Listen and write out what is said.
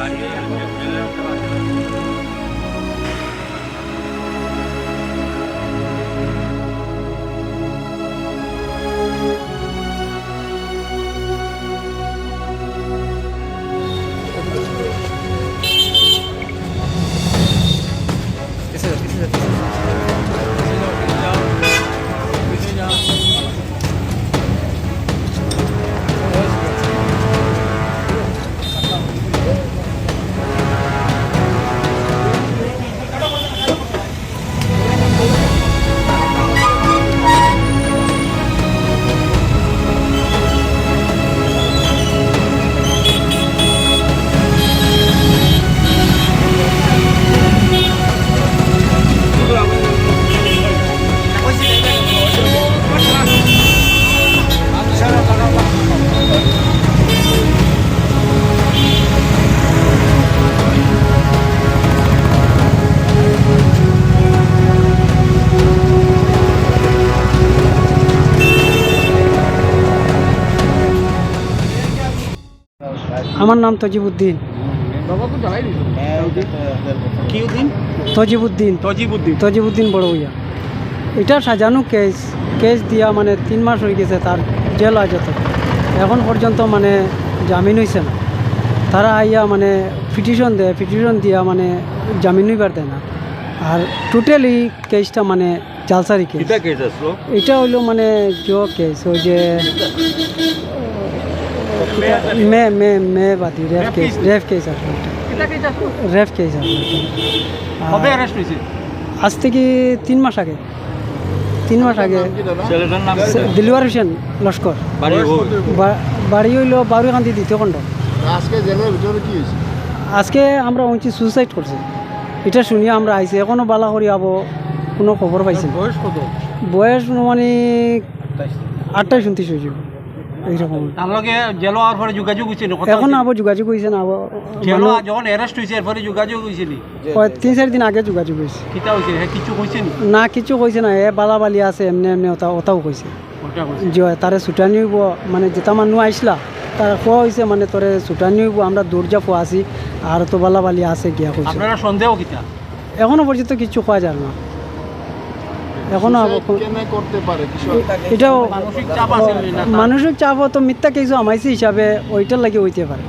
Аминь. আমার নাম তজিবুদ্দিন তজিবুদ্দিন তজিবুদ্দিন তজিবুদ্দিন বড় হইয়া এটা সাজানো কেস। কেস দিয়া মানে তিন মাস হয়ে গেছে তার জেল আজত। এখন পর্যন্ত মানে জামিন হয়েছে না। তারা আইয়া মানে পিটিশন দেয়। পিটিশন দিয়া মানে জামিন হইবার দেয় না। আর টোটালি কেসটা মানে জালসারি কেস। এটা হইল মানে জো কেস। ওই যে মে মে মে বাদি রেফ কেস রেফ কেস আসলো এটা রেফ কেস আসলো এটা। কবে আর অ্যারেস্ট হয়েছে আজ থেকে তিন মাস আগে তিন মাস আগে দিলওয়ার হোসেন লস্কর বাড়ি হইল বারুকান্দি দ্বিতীয় খণ্ড আজকে জেলের ভিতরে কি হয়েছে? আজকে আমরা উঁচি সুসাইড করছি। এটা শুনিয়ে আমরা আইছি। এখনও বালা করি আবো কোনো খবর পাইছি। বয়স কত? বয়স মানে আটটাই শুনতে এইরকম। তার জেল হওয়ার পরে যোগাযোগ হয়েছে না এখন আবার যোগাযোগ হয়েছে না আবার জেল যখন অ্যারেস্ট হয়েছে এরপরে যোগাযোগ হয়েছে তিন চার দিন আগে যোগাযোগ হয়েছে কিতা হয়েছে হ্যাঁ কিছু কইছে না কিছু কইছে না এ বালা বালি আছে এমনি এমনি ওটা ওটাও কইছে। তারে ছুটানি হইব মানে যেটা মানুষ আইসলা তার কোয়া হয়েছে মানে তোরে ছুটানি হইব আমরা দূর যা পোয়া আছি আর তো বালাবালি আছে গিয়া কইছে। আপনারা সন্দেহ কিতা? এখনও পর্যন্ত কিছু কোয়া যায় না। এখনও করতে পারে? এটাও চাপ আছে না মানসিক চাপ তো মিথ্যা কিছু আমাইছে হিসাবে ওইটার লাগে হইতে পারে।